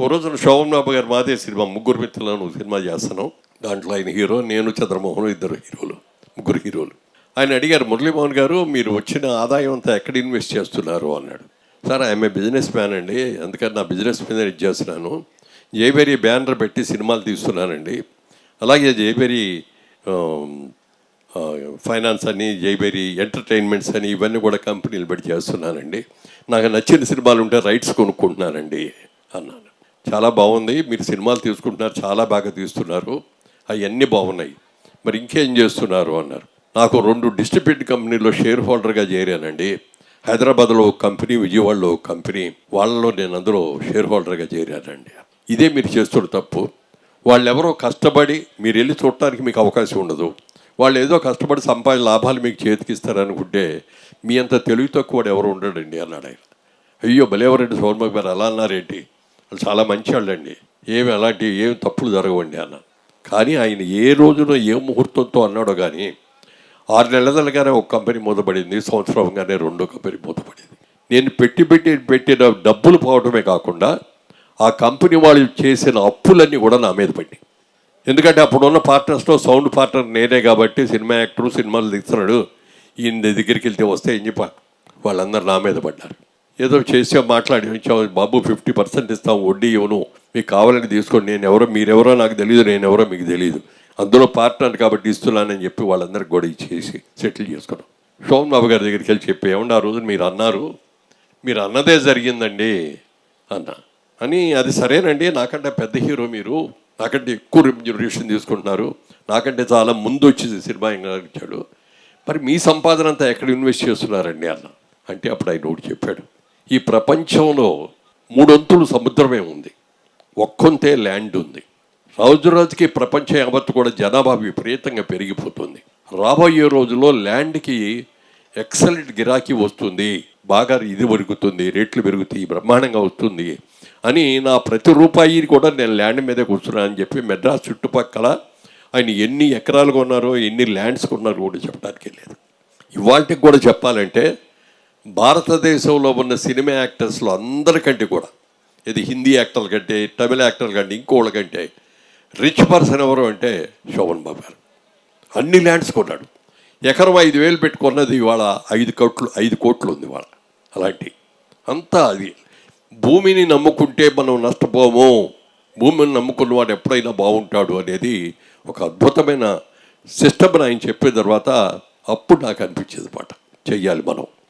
ఓ రోజున శోభన్ బాబు గారు మాదే సినిమా ముగ్గురు మిత్రులను సినిమా చేస్తున్నాం. దాంట్లో ఆయన హీరో నేను చంద్రమోహన్ ఇద్దరు హీరోలు ముగ్గురు హీరోలు. ఆయన అడిగారు మురళీమోహన్ గారు మీరు వచ్చిన ఆదాయం అంతా ఎక్కడ ఇన్వెస్ట్ చేస్తున్నారు? అన్నాడు. సార్ ఐఎమ్ బిజినెస్ మ్యాన్ అండి అందుకని నా బిజినెస్ మీద ఇది చేస్తున్నాను. జైబెరీ బ్యానర్ పెట్టి సినిమాలు తీస్తున్నానండి. అలాగే జైబెరీ ఫైనాన్స్ అని జైబెరీ ఎంటర్టైన్మెంట్స్ అని ఇవన్నీ కూడా కంపెనీలు పెట్టి చేస్తున్నానండి. నాకు నచ్చిన సినిమాలు ఉంటే రైట్స్ కొనుక్కుంటున్నానండి అన్నాను. చాలా బాగుంది. మీరు సినిమాలు తీసుకుంటున్నారు చాలా బాగా తీస్తున్నారు. అవన్నీ బాగున్నాయి. మరి ఇంకేం చేస్తున్నారు అన్నారు. నాకు రెండు డిస్ట్రిబ్యూట్ కంపెనీలో షేర్ హోల్డర్గా చేరానండి. హైదరాబాద్లో ఒక కంపెనీ విజయవాడలో ఒక కంపెనీ. వాళ్ళలో నేను అందులో షేర్ హోల్డర్గా చేరానండి. ఇదే మీరు చేస్తున్న తప్పు. వాళ్ళు ఎవరో కష్టపడి మీరు వెళ్ళి చూడటానికి మీకు అవకాశం ఉండదు. వాళ్ళు ఏదో కష్టపడి సంపాదించిన లాభాలు మీకు చేతికిస్తారనుకుంటే మీ అంత తెలివి తక్కువ ఎవరు ఉండడండి అన్నాడు ఆయన. అయ్యో బలేవరెడ్డి సోర్మక్ గారు అలా అన్నారేంటి? వాళ్ళు చాలా మంచి వాళ్ళండి ఏమి అలాంటి ఏం తప్పులు జరగవండి అన్న. కానీ ఆయన ఏ రోజున ఏ ముహూర్తంతో అన్నాడో కానీ ఆరు నెలలుగానే ఒక కంపెనీ మూతపడింది. సంవత్సరంగానే రెండో కంపెనీ మూతపడింది. నేను పెట్టి పెట్టి పెట్టిన డబ్బులు పోవడమే కాకుండా ఆ కంపెనీ వాళ్ళు చేసిన అప్పులన్నీ కూడా నా మీద పడ్డాయి. ఎందుకంటే అప్పుడున్న పార్ట్నర్స్లో సౌండ్ పార్ట్నర్ నేనే కాబట్టి సినిమా యాక్టరు సినిమాలు తీస్తున్నాడు. ఈయన దగ్గరికి వెళ్తే వస్తే ఏం చెప్ప వాళ్ళందరూ నా మీద పడ్డారు. ఏదో చేసా మాట్లాడి బాబు ఫిఫ్టీ పర్సెంట్ ఇస్తాం వడ్డీ ఇవ్వను. మీకు కావాలని తీసుకోండి. నేను ఎవరో మీరెవరో నాకు తెలియదు నేను ఎవరో మీకు తెలియదు అందులో పార్ట్నర్ కాబట్టి ఇస్తున్నానని చెప్పి వాళ్ళందరికీ గొడవ చేసి సెటిల్ చేసుకున్నాం. శోభన్ బాబు గారి దగ్గరికి వెళ్ళి చెప్పి ఏమన్నా ఆ రోజు మీరు అన్నారు మీరు అన్నదే జరిగిందండి అన్న. అని అది సరేనండి నాకంటే పెద్ద హీరో మీరు. నాకంటే ఎక్కువ రెమ్యూనరేషన్ తీసుకుంటున్నారు. నాకంటే చాలా ముందు వచ్చింది సినిమా ఇచ్చాడు మరి మీ సంపాదన అంతా ఎక్కడ ఇన్వెస్ట్ చేస్తున్నారండి అన్న. అంటే అప్పుడు ఆయన ఒకటి చెప్పాడు. ఈ ప్రపంచంలో మూడొంతులు సముద్రమే ఉంది. ఒక్కొంతే ల్యాండ్ ఉంది. రోజు రోజుకి ప్రపంచం యావత్తు కూడా జనాభా విపరీతంగా పెరిగిపోతుంది. రాబోయే రోజుల్లో ల్యాండ్కి ఎక్సలెంట్ గిరాకీ వస్తుంది. బాగా ఇది పెరుగుతుంది రేట్లు పెరుగుతాయి బ్రహ్మాండంగా వస్తుంది అని నా ప్రతి రూపాయి కూడా నేను ల్యాండ్ మీదే కూర్చున్నాను అని చెప్పి మెడ్రాస్ చుట్టుపక్కల ఆయన ఎన్ని ఎకరాలు కొన్నారో ఎన్ని ల్యాండ్స్ కొన్నారో కూడా చెప్పడానికి లేదు. ఇవాళకి కూడా చెప్పాలంటే భారతదేశంలో ఉన్న సినిమా యాక్టర్స్లో అందరికంటే కూడా ఇది హిందీ యాక్టర్ల కంటే తమిళ యాక్టర్ల కంటే ఇంకోళ్ళ కంటే రిచ్ పర్సన్ ఎవరు అంటే శోభన్ బాబు గారు. అన్ని ల్యాండ్స్ కొన్నాడు. ఎకరం ఐదు వేలు పెట్టుకున్నది ఇవాళ ఐదు కోట్లు ఐదు కోట్లు ఉంది ఇవాళ అలాంటి. అంతా అది. భూమిని నమ్ముకుంటే మనం నష్టపోము. భూమిని నమ్ముకున్న వాడు ఎప్పుడైనా బాగుంటాడు అనేది ఒక అద్భుతమైన సిస్టమ్ ఆయన చెప్పిన తర్వాత అప్పుడు నాకు అనిపించేది మాట. చెయ్యాలి మనం.